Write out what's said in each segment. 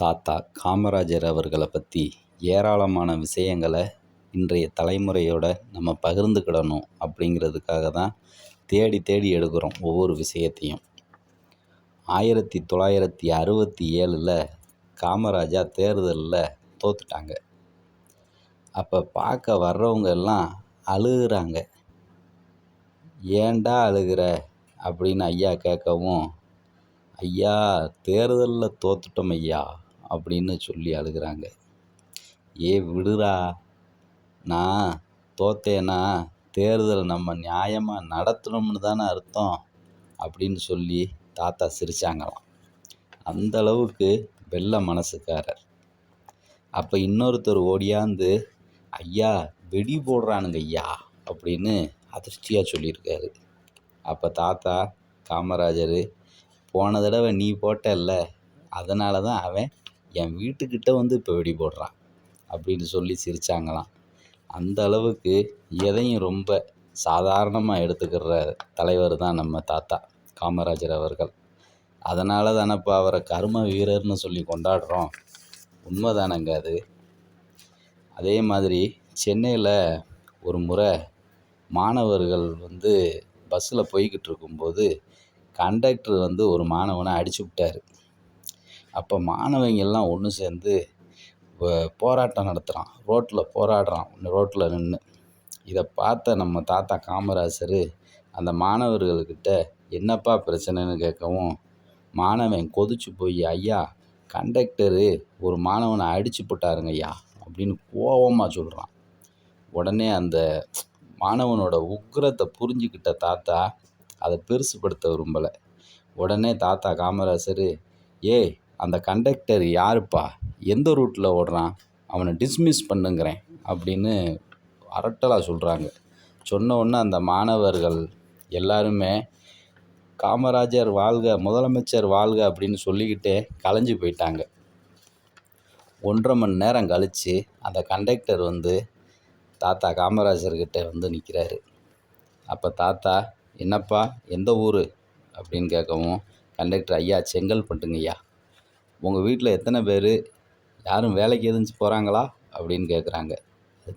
தாத்தா காமராஜர் அவர்களை பற்றி ஏராளமான விஷயங்களை இன்றைய தலைமுறையோடு நம்ம பகிர்ந்துக்கிடணும் அப்படிங்கிறதுக்காக தான் தேடி தேடி எடுக்கிறோம் ஒவ்வொரு விஷயத்தையும். ஆயிரத்தி தொள்ளாயிரத்தி அறுபத்தி ஏழில் காமராஜா தேர்தலில் தோத்துட்டாங்க. அப்போ பார்க்க வர்றவங்க எல்லாம் அழுகுறாங்க. ஏன்டா அழுகிற? அப்படின்னு ஐயா கேட்கவும் ஐயா தேர்தலில் தோத்துட்டோம் ஐயா. அப்படின்னு சொல்லி அழுகிறாங்க. ஏ விடுடா நான் தோத்தேன்னா தேர்தல் நம்ம நியாயமாக நடத்தணும்னு தானே அர்த்தம் அப்படின்னு சொல்லி தாத்தா சிரித்தாங்களாம் அந்த அளவுக்கு வெள்ளை மனசுக்காரர். அப்போ இன்னொருத்தர் ஓடியாந்து ஐயா வெடி போடுறானுங்க ஐயா அப்படின்னு அதிர்ச்சியாக சொல்லியிருக்காரு. அப்போ தாத்தா காமராஜர் போன தடவை நீ போட்டல்ல அதனால தான் அவன் என் வீட்டுக்கிட்ட வந்து இப்போ வெடி போடுறான் அப்படின்னு சொல்லி சிரிச்சாங்களாம். அந்த அளவுக்கு எதையும் ரொம்ப சாதாரணமாக எடுத்துக்கிற தலைவர் தான் நம்ம தாத்தா காமராஜர் அவர்கள். அதனால தானப்பா அவரை கரும வீரர்னு சொல்லி கொண்டாடுறோம். உண்மை தானங்க அது? அதே மாதிரி சென்னையில் ஒரு முறை மாணவர்கள் வந்து பஸ்ஸில் போய்கிட்டு இருக்கும்போது கண்டக்டர் வந்து ஒரு மாணவனை அடிச்சு விட்டார். அப்போ மாணவங்கள்லாம் ஒன்று சேர்ந்து போராட்டம் நடத்துகிறான் ரோட்டில் போராடுறான். ரோட்டில் நின்று இதை பார்த்த நம்ம தாத்தா காமராசர் அந்த மாணவர்கள்கிட்ட என்னப்பா பிரச்சனைன்னு கேட்கவும் மாணவன் கொதிச்சு போய் ஐயா கண்டக்டரு ஒரு மாணவனை அடிச்சு போட்டாருங்க ஐயா அப்படின்னு கோவமாக சொல்கிறான் உடனே அந்த மாணவனோட உக்ரத்தை புரிஞ்சுக்கிட்ட தாத்தா அதை பெருசுப்படுத்த விரும்பலை. உடனே தாத்தா காமராசர் ஏய் அந்த கண்டக்டர் யாருப்பா? எந்த ரூட்டில் ஓடுறான்? அவனை டிஸ்மிஸ் பண்ணுங்கிறேன் அப்படின்னு அரட்டலாக சொல்கிறாங்க சொன்ன உடனே அந்த மாணவர்கள் எல்லாருமே காமராஜர் வாழ்க முதலமைச்சர் வாழ்க அப்படின்னு சொல்லிக்கிட்டே கலைஞ்சு போயிட்டாங்க. ஒன்றரை மணி நேரம் கழித்து அந்த கண்டக்டர் வந்து தாத்தா காமராஜர்கிட்ட வந்து நிற்கிறாரு அப்போ தாத்தா என்னப்பா எந்த ஊர்? அப்படின்னு கேட்கவும் கண்டக்டர் ஐயா செங்கல்பட்டுங்க ஐயா உங்கள் வீட்டில் எத்தனை பேர்? யாரும் வேலைக்கு எதுவும் போகிறாங்களா அப்படின்னு கேட்குறாங்க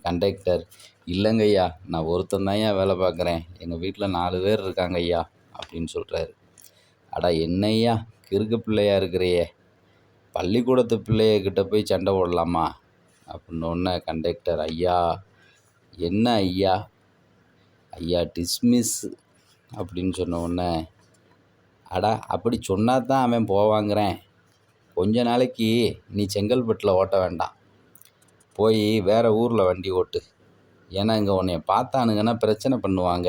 கண்டக்டர் இல்லைங்க ஐயா நான் ஒருத்தன் தான் ஐயா வேலை பார்க்குறேன் எங்கள் வீட்டில் நாலு பேர் இருக்காங்க ஐயா அப்படின்னு சொல்கிறாரு அடா என்னய்யா கிறுக்கு பிள்ளையா இருக்கிறையே. பள்ளிக்கூடத்து பிள்ளையக்கிட்ட போய் சண்டை போடலாமா? அப்படின்னோடனே கண்டக்டர் ஐயா என்ன ஐயா? ஐயா டிஸ்மிஸ் அப்படின்னு சொன்ன உடனே அடா அப்படி சொன்னா தான் அவன் போவாங்கிறேன். கொஞ்ச நாளைக்கு நீ செங்கல்பட்டில் ஓட்ட வேண்டாம். போய் வேறு ஊரில் வண்டி ஓட்டு. ஏன்னா இங்கே உன்னைய பார்த்தானுங்கன்னா பிரச்சனை பண்ணுவாங்க.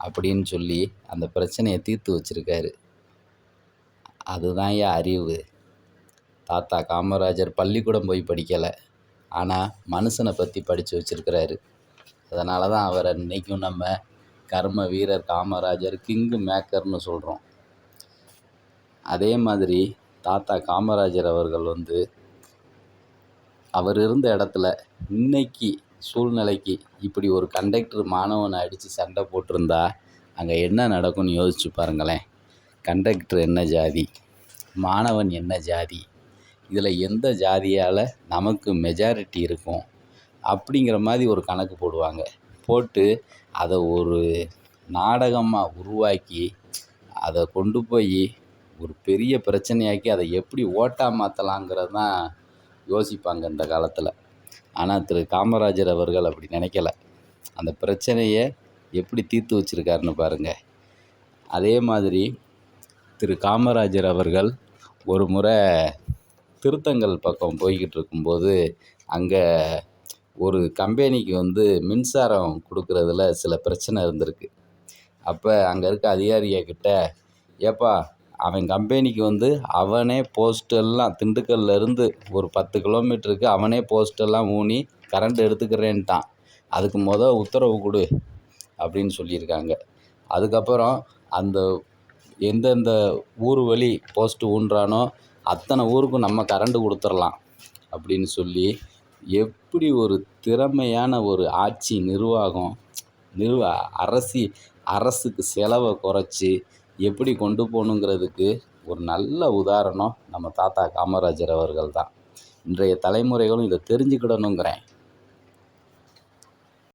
அப்படின்னு சொல்லி அந்த பிரச்சனையை தீர்த்து வச்சிருக்காரு. அதுதான் ஏன் அறிவு. தாத்தா காமராஜர் பள்ளிக்கூடம் போய் படிக்கலை. ஆனால் மனுஷனை பற்றி படித்து வச்சிருக்கிறாரு. அதனால தான் அவரை இன்னைக்கும் நம்ம கர்ம வீரர் காமராஜர் கிங்கு மேக்கர்னு சொல்கிறோம் அதே மாதிரி தாத்தா காமராஜர் அவர்கள் வந்து அவர் இருந்த இடத்துல இன்னைக்கு சூழ்நிலைக்கு இப்படி ஒரு கண்டக்டர் மாணவனை அடித்து சண்டை போட்டிருந்தா அங்கே என்ன நடக்கும்னு யோசிச்சு பாருங்களேன். கண்டக்டர் என்ன ஜாதி? மாணவன் என்ன ஜாதி? இதில் எந்த ஜாதியால் நமக்கு மெஜாரிட்டி இருக்கும்? அப்படிங்கிற மாதிரி ஒரு கணக்கு போடுவாங்க. போட்டு அதை ஒரு நாடகமாக உருவாக்கி அதை கொண்டு போய் ஒரு பெரிய பிரச்சனையாக்கி அதை எப்படி ஓட்டாக மாற்றலாங்கிறது தான் யோசிப்பாங்க இந்த காலத்தில். ஆனால் திரு. காமராஜர் அவர்கள் அப்படி நினைக்கல. அந்த பிரச்சனையை எப்படி தீர்த்து வச்சிருக்காருன்னு பாருங்கள் அதே மாதிரி திரு. காமராஜர் அவர்கள் ஒரு முறை திருத்தங்கள் பக்கம் போய்கிட்டு இருக்கும்போது அங்கே ஒரு கம்பெனிக்கு வந்து மின்சாரம் கொடுக்குறதுல சில பிரச்சனை இருந்திருக்கு. அப்போ அங்கே இருக்க அதிகாரிகக்கிட்ட ஏப்பா அவன் கம்பெனிக்கு வந்து அவனே போஸ்டெல்லாம் திண்டுக்கல்லேருந்து ஒரு பத்து கிலோமீட்டருக்கு அவனே போஸ்டெல்லாம் ஊனி கரண்ட் எடுத்துக்கிறேன்ட்டான். அதுக்கு மொதல் உத்தரவு கொடு அப்படின்னு சொல்லியிருக்காங்க. அதுக்கப்புறம் அந்த எந்தெந்த ஊர் வழி போஸ்ட்டு ஊன்றானோ அத்தனை ஊருக்கும் நம்ம கரண்ட்டு கொடுத்துர்லாம் அப்படின்னு சொல்லி எப்படி ஒரு திறமையான ஒரு ஆட்சி நிர்வாகம் நிர்வா அரசி அரசுக்கு செலவை குறைச்சி எப்படி கொண்டு போகணுங்கிறதுக்கு ஒரு நல்ல உதாரணம் நம்ம தாத்தா காமராஜர் அவர்கள் தான் இன்றைய தலைமுறைகளும் இதை தெரிஞ்சுக்கிடணுங்கிறேன்.